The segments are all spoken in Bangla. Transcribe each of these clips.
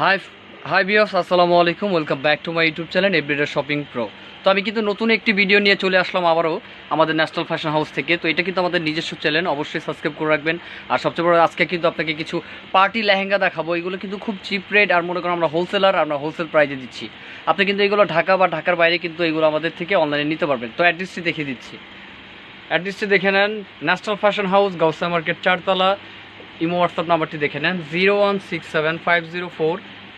হাই হাই বিয়স আসসালামু আলাইকুম welcome back to my YouTube channel everyday shopping pro তো আমি কিন্তু নতুন একটি ভিডিও নিয়ে চলে আসলাম আবারও আমাদের ন্যাশনাল ফ্যাশন হাউস থেকে। তো এটা কিন্তু আমাদের নিজস্ব চ্যানেল অবশ্যই সাবস্ক্রাইব করে রাখবেন। আর সবচেয়ে বড় আজকে কিন্তু আপনাকে কিছু পার্টি লেহেঙ্গা দেখাবো। এগুলো কিন্তু খুব চিপ রেট আর মনে করেন আমরা হোলসেলার আমরা হোলসেল প্রাইজে দিচ্ছি। আপনি কিন্তু এগুলো ঢাকা বা ঢাকার বাইরে কিন্তু এগুলো আমাদের থেকে অনলাইনে নিতে পারবেন। তো অ্যাড্রেসটি দেখিয়ে দিচ্ছি। অ্যাড্রেসটি দেখে নেন। National fashion house Gausia market চারতলা। ইমো হোয়াটসঅ্যাপ নাম্বারটি দেখে নেন, zero one six seven five zero four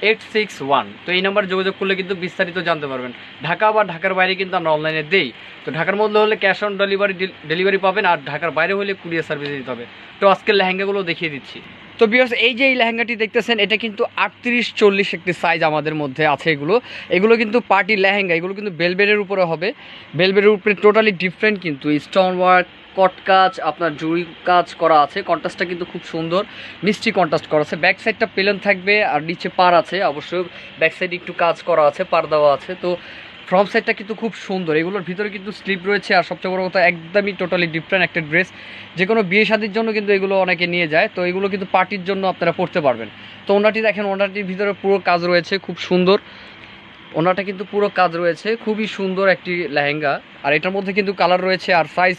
eight six one. তো এই নাম্বার যোগাযোগ করলে কিন্তু বিস্তারিত জানতে পারবেন। ঢাকা বা ঢাকার বাইরে কিন্তু আমরা অনলাইনে দেই। তো ঢাকার মধ্যে হলে ক্যাশ অন ডেলিভারি ডেলিভারি পাবেন আর ঢাকার বাইরে হলে কুরিয়ার সার্ভিস দিতে হবে। তো আজকের লেহেঙ্গাগুলো দেখিয়ে দিচ্ছি। তো বিকজ এই যে এই লেহেঙ্গাটি দেখতেছেন, এটা কিন্তু আটত্রিশ চল্লিশ একটি সাইজ আমাদের মধ্যে আছে এগুলো। এগুলো কিন্তু পার্টি লেহেঙ্গা, এগুলো কিন্তু বেলবেডের উপরে হবে। বেলবেডের উপরে টোটালি ডিফারেন্ট কিন্তু স্টোন ওয়ার্ক কট কাজ, আপনার জুড়ি কাজ করা আছে। কন্ট্রাস্টটা কিন্তু খুব সুন্দর, মিষ্টি কন্ট্রাস্ট করা আছে। ব্যাক সাইডটা প্লেন থাকবে আর নিচে পার আছে। অবশ্যই ব্যাক সাইডে একটু কাজ করা আছে পার দেওয়া আছে। তো ফ্রন্ট সাইডটা কিন্তু খুব সুন্দর। এগুলোর ভিতরে কিন্তু স্লিপ রয়েছে আর সবচেয়ে বড় কথা, একদমই টোটালি ডিফারেন্ট একটা ড্রেস যে কোনো বিয়ে শাদির জন্য কিন্তু এগুলো অনেকে নিয়ে যায়, তো এগুলো কিন্তু পার্টির জন্য আপনারা পড়তে পারবেন। তো ওনাটি দেখেন, ওনাটির ভিতরে পুরো কাজ রয়েছে, খুব সুন্দর। ওনাটা কিন্তু পুরো কাজ রয়েছে খুবই সুন্দর একটি লেহেঙ্গা। আর এটার মধ্যে কিন্তু কালার রয়েছে আর সাইজ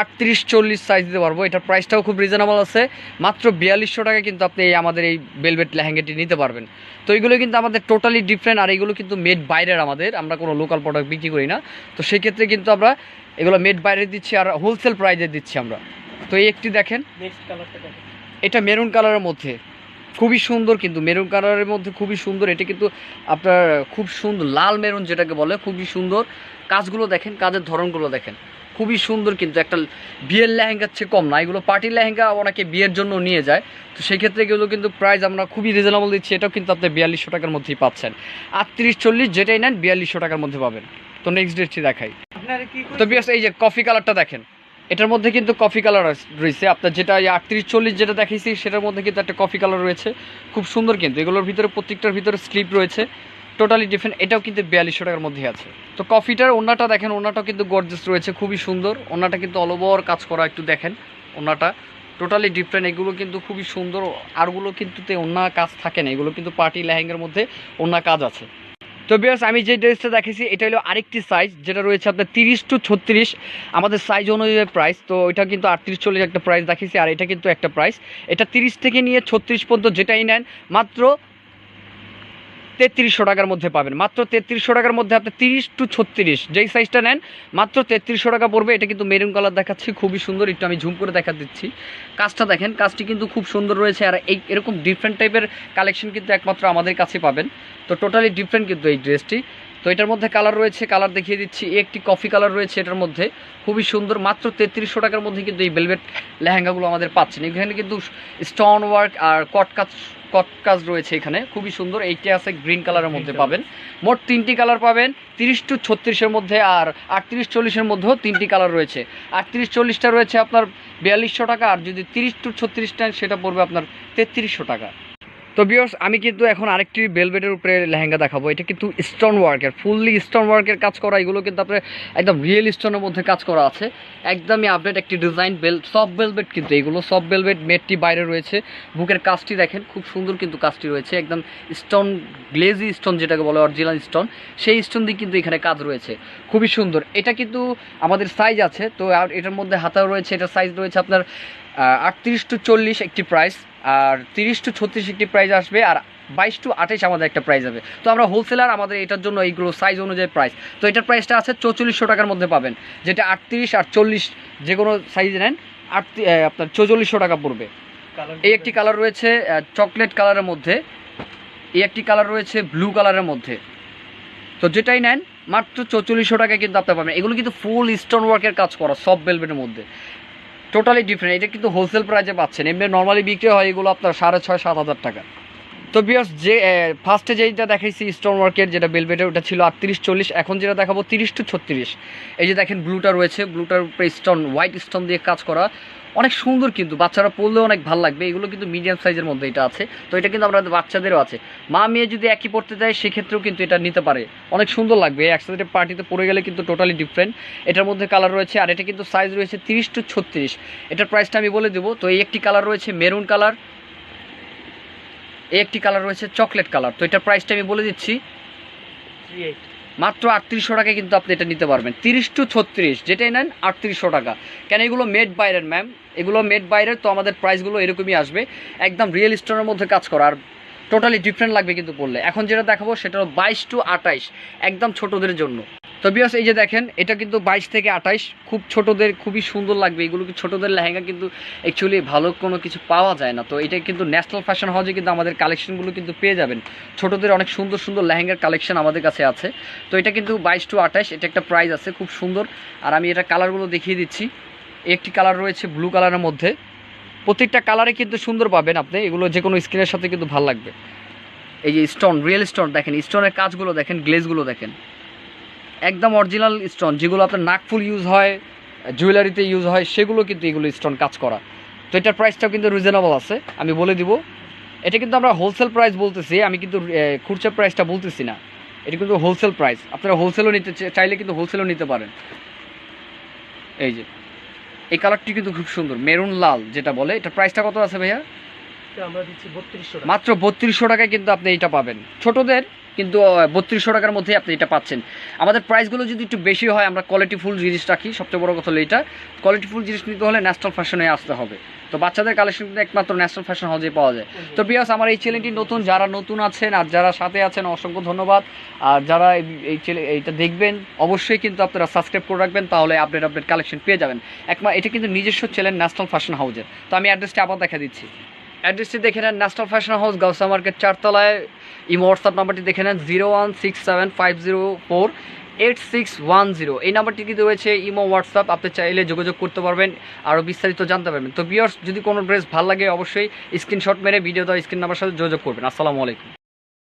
আটত্রিশ চল্লিশ সাইজ দিতে পারব। এটার প্রাইসটাও খুব রিজনেবল আছে। মাত্র বিয়াল্লিশশো টাকা কিন্তু আপনি এই আমাদের এই বেলভেট লেহেঙ্গাটি নিতে পারবেন। তো এইগুলো কিন্তু আমাদের টোটালি ডিফারেন্ট আর এগুলো কিন্তু মেড বাইরের আমাদের। আমরা কোনো লোকাল প্রোডাক্ট বিক্রি করি না। তো সেক্ষেত্রে কিন্তু আমরা এগুলো মেড বাইরে দিচ্ছি আর হোলসেল প্রাইজে দিচ্ছি আমরা। তো এই একটি দেখেন। দেখেন। এটা মেরুন কালারের মধ্যে। খুবই সুন্দর কিন্তু মেরুন কালারের মধ্যে খুবই সুন্দর। এটা কিন্তু আপনার খুব সুন্দর লাল মেরুন যেটাকে বলে খুবই সুন্দর। কাজগুলো দেখেন কাজের ধরনগুলো দেখেন। খুবই সুন্দর কিন্তু একটা বিয়ের লেহেঙ্গার চেয়ে কম না। এগুলো পার্টির লেহেঙ্গা অনেকে বিয়ের জন্য নিয়ে যায়। তো সেই ক্ষেত্রে এগুলো কিন্তু প্রাইস আমরা খুবই রিজনেবল দিচ্ছি। এটাও কিন্তু আপনি বিয়াল্লিশশো টাকার মধ্যেই পাচ্ছেন। আটত্রিশ চল্লিশ যেটাই নেন বিয়াল্লিশশো টাকার মধ্যে পাবেন। তো নেক্সট ডেটটি দেখাই। তো বিয়াস এই যে কফি কালারটা দেখেন। এটার মধ্যে কিন্তু কফি কালার রয়েছে আপনার যেটা আটত্রিশ, চল্লিশ যেটা দেখাইছি, সেটার মধ্যে কিন্তু একটা কফি কালার রয়েছে। খুব সুন্দর কিন্তু। এগুলোর ভিতরে, প্রত্যেকটার ভিতরে স্লিপ রয়েছে। টোটালি ডিফারেন্ট এটাও কিন্তু বিয়াল্লিশশো টাকার মধ্যে আছে। তো কফিটার ওনাটা দেখেন ওনাটাও কিন্তু গর্জেস রয়েছে, খুবই সুন্দর। ওনাটা কিন্তু অল ওভার কাজ করা, একটু দেখেন। ওনাটা টোটালি ডিফারেন্ট এগুলো কিন্তু খুবই সুন্দর। আরগুলো কিন্তু তে অন্য কাজ থাকে না। এগুলো কিন্তু পার্টি লেহেঙ্গার মধ্যে অন্য কাজ আছে। তো বিয়াস আমি যে ড্রেসটা দেখেছি, এটা হলো আরেকটি সাইজ যেটা রয়েছে আপনার তিরিশ টু ছত্রিশ। আমাদের সাইজ অনুযায়ী প্রাইস তো এটা কিন্তু আটত্রিশ, চল্লিশ একটা প্রাইস দেখেছি আর এটা কিন্তু একটা প্রাইস এটা তিরিশ থেকে নিয়ে ছত্রিশ পর্যন্ত যেটাই নেন, মাত্র তেত্রিশশো টাকার মধ্যে পাবেন। মাত্র তেত্রিশশো টাকার মধ্যে আপনি তিরিশ টু ছত্রিশ, যেই সাইজটা নেন, মাত্র তেত্রিশশো টাকা পড়বে। এটা কিন্তু মেরুন কালার দেখাচ্ছি, খুবই সুন্দর। একটু আমি ঝুম করে দেখা দিচ্ছি। কাজটা দেখেন, কাজটি কিন্তু খুব সুন্দর রয়েছে। আর এই এরকম ডিফারেন্ট টাইপের কালেকশন কিন্তু একমাত্র আমাদের কাছে পাবেন। তো টোটালি ডিফারেন্ট কিন্তু এই ড্রেসটি তো এটার মধ্যে কালার রয়েছে কালার দেখিয়ে দিচ্ছি। একটি কফি কালার রয়েছে এটার মধ্যে। খুবই সুন্দর। মাত্র তেত্রিশশো টাকার মধ্যে কিন্তু এই ভেলভেট লেহেঙ্গাগুলো আমাদের পাচ্ছেন। এখানে কিন্তু স্টোন ওয়ার্ক আর কট কাজ কট কাজ রয়েছে এখানে। খুবই সুন্দর। এইটা আছে গ্রিন কালারের মধ্যে পাবেন। মোট তিনটি কালার পাবেন। তিরিশ টু ছত্রিশের মধ্যে আর আটত্রিশ চল্লিশের মধ্যেও তিনটি কালার রয়েছে। আটত্রিশ চল্লিশটা রয়েছে আপনার বিয়াল্লিশশো টাকা আর যদি তিরিশ টু ছত্রিশটা সেটা পড়বে আপনার তেত্রিশশো টাকা। তো বিয়স আমি কিন্তু এখন আরেকটি বেলভেটের উপরে লেহেঙ্গা দেখাবো। এটা কিন্তু স্টোন ওয়ার্কের ফুললি স্টোন ওয়ার্কের কাজ করা। এগুলো কিন্তু আপনার একদম রিয়েল স্টোনের মধ্যে কাজ করা আছে। একদমই আপডেট একটি ডিজাইন বেল সফট বেলভেট কিন্তু এগুলো। সফট বেলভেট মেটটি বাইরে রয়েছে। বুকের কাজটি দেখেন, খুব সুন্দর কিন্তু কাজটি রয়েছে। একদম স্টোন গ্লেজি স্টোন যেটাকে বলে অরিজিনাল স্টোন সেই স্টোন দিয়ে কিন্তু এখানে কাজ রয়েছে। খুবই সুন্দর। এটা কিন্তু আমাদের সাইজ আছে, তো এটার মধ্যে হাতাও রয়েছে। এটার সাইজ রয়েছে আপনার আটত্রিশ টু চল্লিশ একটি প্রাইস আর তিরিশ টু ছত্রিশ একটি প্রাইস আসবে আর বাইশ টু আঠাইশ আমাদের একটা প্রাইস হবে। তো আমরা হোলসেলার আমাদের এটার জন্য এইগুলো সাইজ অনুযায়ী প্রাইস তো এটার প্রাইসটা আছে চৌচল্লিশশো টাকার মধ্যে পাবেন যেটা আটত্রিশ আর চল্লিশ যে কোনো সাইজ নেন আট আপনার চৌচল্লিশশো টাকা পড়বে। এই একটি কালার রয়েছে চকলেট কালারের মধ্যে এই একটি কালার রয়েছে ব্লু কালারের মধ্যে। তো যেটাই নেন মাত্র চৌচল্লিশশো টাকায় কিন্তু আপনি পাবেন। এগুলো কিন্তু ফুল স্টোন ওয়ার্কের কাজ করা সব বেলভেটের মধ্যে। টোটালি ডিফারেন্ট এটা কিন্তু হোলসেল প্রাইসে পাচ্ছেন। এমনি নর্মালি বিক্রি হয় এগুলো আপনার সাড়ে ছয়, সাত হাজার টাকা। তো বিয়ার্স যে ফার্স্টে যেটা দেখাইছি স্টোন ওয়ার্কের যেটা বেলভেটের ওটা ছিল আটত্রিশ, চল্লিশ। এখন যেটা দেখাবো, তিরিশ টু ছত্রিশ। এই যে দেখেন ব্লুটা রয়েছে। ব্লুটার উপরে স্টোন হোয়াইট স্টোন দিয়ে কাজ করা। অনেক সুন্দর কিন্তু, বাচ্চারা পড়লেও অনেক ভালো লাগবে। এগুলো কিন্তু মিডিয়াম সাইজের মধ্যে এটা আছে। তো এটা কিন্তু আমাদের বাচ্চাদেরও আছে। মা মেয়ে যদি একই পড়তে যায় সেক্ষেত্রেও কিন্তু এটা নিতে পারে। অনেক সুন্দর লাগবে। একসাথে পার্টিতে পড়ে গেলে কিন্তু টোটালি ডিফারেন্ট এটার মধ্যে কালার রয়েছে, আর এটা কিন্তু সাইজ রয়েছে তিরিশ টু ছত্রিশ। এটার প্রাইসটা আমি বলে দেবো। তো এই একটি কালার রয়েছে মেরুন কালার এই একটি কালার রয়েছে চকলেট কালার তো এটার প্রাইসটা আমি বলে দিচ্ছি। থ্রি এইট মাত্র আটত্রিশশো টাকায় কিন্তু আপনি এটা নিতে পারবেন। তিরিশ টু ছত্রিশ, যেটাই নেন আটত্রিশশো টাকা। কেন এগুলো মেড বাইরের ম্যাম এগুলো মেড বাইরের তো আমাদের প্রাইসগুলো এরকমই আসবে। একদম রিয়েল স্টোনের মধ্যে কাজ করা। আর টোটালি ডিফারেন্ট লাগবে কিন্তু বললে। এখন যেটা দেখাবো, সেটা হলো বাইশ টু আটাইশ একদম ছোটোদের জন্য। তো বিয়াস এই যে দেখেন, এটা কিন্তু বাইশ থেকে আঠাইশ। খুব ছোটদের, খুবই সুন্দর লাগবে। এগুলো কি ছোটদের লেহেঙ্গা কিন্তু অ্যাকচুয়ালি ভালো কোনো কিছু পাওয়া যায় না। তো এটা কিন্তু ন্যাশনাল ফ্যাশন হাউসে কিন্তু আমাদের কালেকশনগুলো কিন্তু পেয়ে যাবেন। ছোটদের অনেক সুন্দর সুন্দর লেহেঙ্গার কালেকশন আমাদের কাছে আছে। তো এটা কিন্তু বাইশ টু আঠাইশ, এটা একটা প্রাইস আছে, খুব সুন্দর। আর আমি এটা কালারগুলো দেখিয়ে দিচ্ছি। একটি কালার রয়েছে ব্লু কালারের মধ্যে। প্রত্যেকটা কালারে কিন্তু সুন্দর পাবেন আপনি। এগুলো যে কোনো স্কিনের সাথে কিন্তু ভালো লাগবে। এই যে স্টোন রিয়েল স্টোন দেখেন স্টোনের কাজগুলো দেখেন গ্লেজগুলো দেখেন। একদম অরিজিনাল স্টোন যেগুলো আপনার নাকফুল ইউজ হয় জুয়েলারিতে ইউজ হয়, সেগুলো কিন্তু এগুলো স্টোন কাজ করা। তো এটার প্রাইসটাও কিন্তু রিজনেবল আছে, আমি বলে দিব। এটা কিন্তু আমরা হোলসেল প্রাইস বলতেছি, আমি কিন্তু খুচরা প্রাইসটা বলতেছি না। এটা কিন্তু হোলসেল প্রাইস আপনারা হোলসেলও নিতে চাইলে কিন্তু হোলসেলও নিতে পারেন। এই যে, এই কালারটি কিন্তু খুব সুন্দর মেরুন লাল যেটা বলে এটা প্রাইসটা কত আছে ভাইয়া? এটা আমরা দিচ্ছি বত্রিশশো মাত্র বত্রিশশো টাকায় কিন্তু আপনি এটা পাবেন। ছোটদের কিন্তু বত্রিশশো টাকার মধ্যেই আপনি এটা পাচ্ছেন। আমাদের প্রাইসগুলো যদি একটু বেশি হয় আমরা কোয়ালিটি ফুল জিনিস রাখি। সবচেয়ে বড় কথা হলো এটা। কোয়ালিটি ফুল জিনিস নিতে হলে ন্যাশনাল ফ্যাশনে আসতে হবে। তো বাচ্চাদের কালেকশন কিন্তু একমাত্র ন্যাশনাল ফ্যাশন হাউসে পাওয়া যায়। তো বিয়াস আমার এই চ্যানেলটি নতুন যারা নতুন আছেন আর যারা সাথে আছেন অসংখ্য ধন্যবাদ। আর যারা এই- এইটা দেখবেন অবশ্যই কিন্তু আপনারা সাবস্ক্রাইব করে রাখবেন তাহলে আপডেট আপডেট কালেকশন পেয়ে যাবেন। একমা এটা কিন্তু নিজস্ব চ্যানেল ন্যাশনাল ফ্যাশন হাউসের তো আমি অ্যাড্রেসটা আবার দেখা দিচ্ছি। অ্যাড্রেসটি দেখে নেন national fashion house Gausia market চারতলায়। Imo WhatsApp নাম্বারটি দেখে নেন zero one six seven five zero four eight six one zero এই নাম্বারটি কিন্তু রয়েছে ইমো হোয়াটসঅ্যাপ আপনি চাইলে যোগাযোগ করতে পারবেন, আরও বিস্তারিত জানতে পারবেন। তো বিয়ার্স যদি কোনো ড্রেস ভালো লাগে, অবশ্যই স্ক্রিনশট মেরে ভিডিও দেওয়া স্ক্রিন নাম্বার সাথে যোগাযোগ করবেন। আসসালামু আলাইকুম।